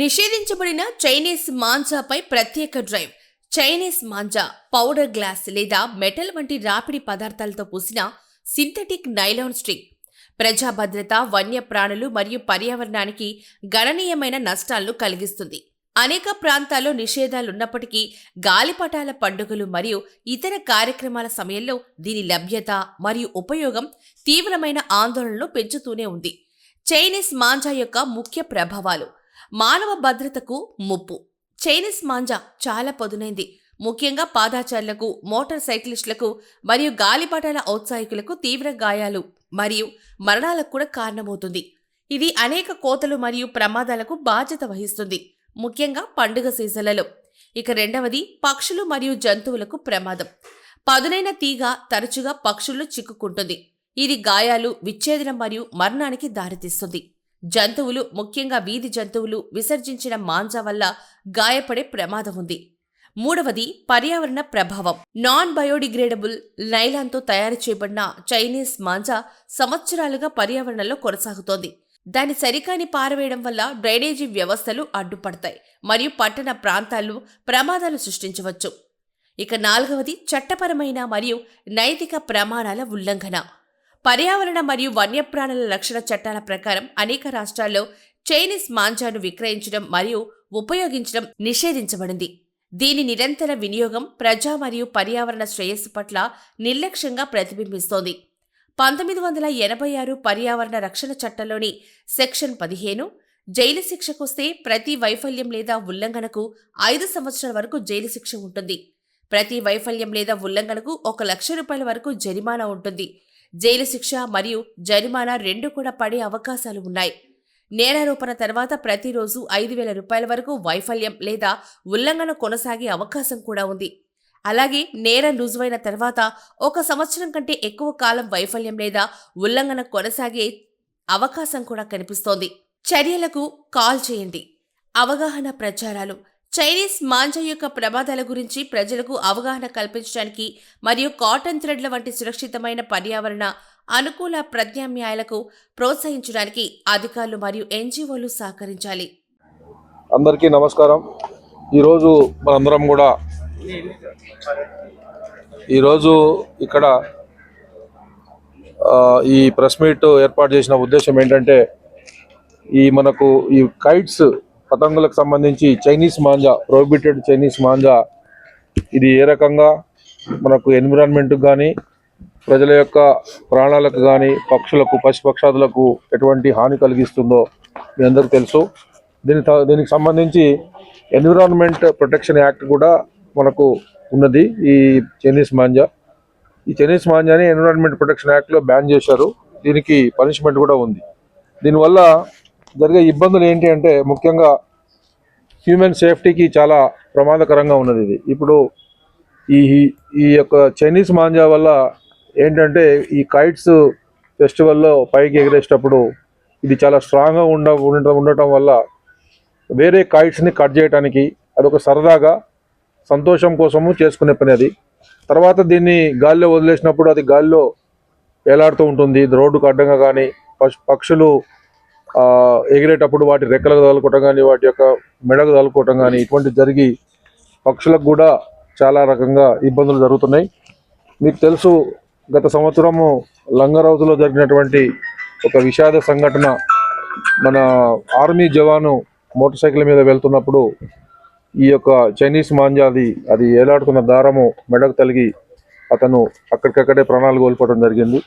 నిషేధించబడిన Chinese మాంజాపై ప్రత్యేక drive. Chinese మాంజా పౌడర్ గ్లాస్ లేదా మెటల్ వంటి రాపిడి పదార్థాలతో పూసిన సింథటిక్ నైలాన్ స్ట్రింగ్. ప్రజా భద్రత వన్యప్రాణులు మరియు పర్యావరణానికి గణనీయమైన నష్టాలను కలిగిస్తుంది. అనేక ప్రాంతాల్లో నిషేధాలున్నప్పటికీ గాలిపటాల పండుగలు మరియు ఇతర కార్యక్రమాల సమయంలో దీని లభ్యత మరియు ఉపయోగం తీవ్రమైన ఆందోళనలు పెంచుతూనే ఉంది. చైనీస్ మాంజా యొక్క ముఖ్య ప్రభావాలు మానవ భద్రతకు ముప్పు. చైనీస్ మాంజా చాలా పదునైంది. ముఖ్యంగా పాదాచారులకు మోటార్ సైక్లిస్టులకు మరియు గాలిపటాల ఔత్సాహికులకు తీవ్ర గాయాలు మరియు మరణాలకు కూడా కారణమవుతుంది. ఇది అనేక కోతలు మరియు ప్రమాదాలకు బాధ్యత వహిస్తుంది. ముఖ్యంగా పండుగ సీజన్లలో. ఇక రెండవది పక్షులు మరియు జంతువులకు ప్రమాదం. పదునైన తీగ తరచుగా పక్షుల్లో చిక్కుకుంటుంది. ఇది గాయాలు విచ్ఛేదనం మరియు మరణానికి దారితీస్తుంది. జంతువులు ముఖ్యంగా వీధి జంతువులు విసర్జించిన మాంజా వల్ల గాయపడే ప్రమాదం ఉంది. మూడవది పర్యావరణ ప్రభావం. నాన్ బయోడిగ్రేడబుల్ నైలాన్తో తయారు చేయబడిన చైనీస్ మాంజా సంవత్సరాలుగా పర్యావరణంలో కొనసాగుతోంది. దాని సరికాని పారవేయడం వల్ల డ్రైనేజీ వ్యవస్థలు అడ్డుపడతాయి మరియు పట్టణ ప్రాంతాల్లో ప్రమాదాలు సృష్టించవచ్చు. ఇక నాలుగవది చట్టపరమైన మరియు నైతిక ప్రమాణాల ఉల్లంఘన. పర్యావరణ మరియు వన్యప్రాణుల రక్షణ చట్టాల ప్రకారం అనేక రాష్ట్రాల్లో చైనీస్ మాంజాను విక్రయించడం మరియు ఉపయోగించడం నిషేధించబడింది. దీని నిరంతర వినియోగం ప్రజా మరియు పర్యావరణ శ్రేయస్సు పట్ల నిర్లక్ష్యంగా ప్రతిబింబిస్తోంది. పంతొమ్మిది వందల ఎనభై ఆరు పర్యావరణ రక్షణ చట్టంలోని సెక్షన్ పదిహేను జైలు శిక్షకొస్తే ప్రతి వైఫల్యం లేదా ఉల్లంఘనకు ఐదు సంవత్సరాల వరకు జైలు శిక్ష ఉంటుంది. ప్రతి వైఫల్యం లేదా ఉల్లంఘనకు ఒక లక్ష రూపాయల వరకు జరిమానా ఉంటుంది. జైలు శిక్ష మరియు జరిమానా రెండు కూడా పడే అవకాశాలు ఉన్నాయి. నేరారోపణ తర్వాత ప్రతిరోజు ఐదు వేల రూపాయల వరకు వైఫల్యం లేదా ఉల్లంఘన కొనసాగే అవకాశం కూడా ఉంది. అలాగే నేరం రుజువైన తర్వాత ఒక సంవత్సరం కంటే ఎక్కువ కాలం వైఫల్యం లేదా ఉల్లంఘన కొనసాగే అవకాశం కూడా కనిపిస్తోంది. చర్యలకు కాల్ చేయండి. అవగాహన ప్రచారాలు చైనీస్ మాంజా యొక్క ప్రమాదాల గురించి ప్రజలకు అవగాహన కల్పించడానికి మరియు కాటన్ థ్రెడ్ల వంటి సురక్షితమైన పర్యావరణ అనుకూల ప్రత్యామ్నాయాలకు ప్రోత్సహించడానికి అధికారులు మరియు ఎన్జిఓలు సహకరించాలి. అందరికీ నమస్కారం. ఈరోజు మనందరం కూడా ఈరోజు ఇక్కడ ఈ ప్రెస్ మీట్ ఏర్పాటు చేసిన ఉద్దేశం ఏంటంటే ఈ మనకు ఈ కైట్స్ పతంగులకు సంబంధించి చైనీస్ మాంజా ప్రోహిబిటెడ్ చైనీస్ మాంజా ఇది ఏ రకంగా? మనకు ఎన్విరాన్మెంట్కి కానీ ప్రజల యొక్క ప్రాణాలకు కానీ పక్షులకు పశుపక్షాదులకు ఎటువంటి హాని కలిగిస్తుందో మీ అందరికీ తెలుసు. దీని దీనికి సంబంధించి ఎన్విరాన్మెంట్ ప్రొటెక్షన్ యాక్ట్ కూడా మనకు ఉన్నది ఈ చైనీస్ మాంజా. ఈ చైనీస్ మాంజాని ఎన్విరాన్మెంట్ ప్రొటెక్షన్ యాక్ట్లో బ్యాన్ చేశారు. దీనికి పనిష్మెంట్ కూడా ఉంది. దీనివల్ల జరిగే ఇబ్బందులు ఏంటి అంటే ముఖ్యంగా హ్యూమన్ సేఫ్టీకి చాలా ప్రమాదకరంగా ఉన్నది ఇది. ఇప్పుడు ఈ ఈ యొక్క చైనీస్ మాంజా వల్ల ఏంటంటే ఈ కైట్స్ ఫెస్టివల్లో పైకి ఎగిరేసేటప్పుడు ఇది చాలా స్ట్రాంగ్గా ఉండ ఉండటం వల్ల వేరే కైట్స్ని కట్ చేయడానికి అదొక సరదాగా సంతోషం కోసము చేసుకునే పని అది. తర్వాత దీన్ని గాలిలో వదిలేసినప్పుడు అది గాలిలో వేలాడుతూ ఉంటుంది. రోడ్డుకు అడ్డంగా కానీ పశు పక్షులు ఎగిరేటప్పుడు వాటి రెక్కలకు తగులుకోవటం కానీ వాటి యొక్క మెడకు తగులుకోవటం కానీ ఇటువంటి జరిగి పక్షులకు కూడా చాలా రకంగా ఇబ్బందులు జరుగుతున్నాయి. మీకు తెలుసు గత సంవత్సరము లంగరౌతులో జరిగినటువంటి ఒక విషాద సంఘటన. మన ఆర్మీ జవాను మోటార్ సైకిల్ మీద వెళ్తున్నప్పుడు ఈ యొక్క చైనీస్ మాంజాది అది ఏలాడుతున్న దారము మెడకు తలిగి అతను అక్కడికక్కడే ప్రాణాలు కోల్పోవడం జరిగింది.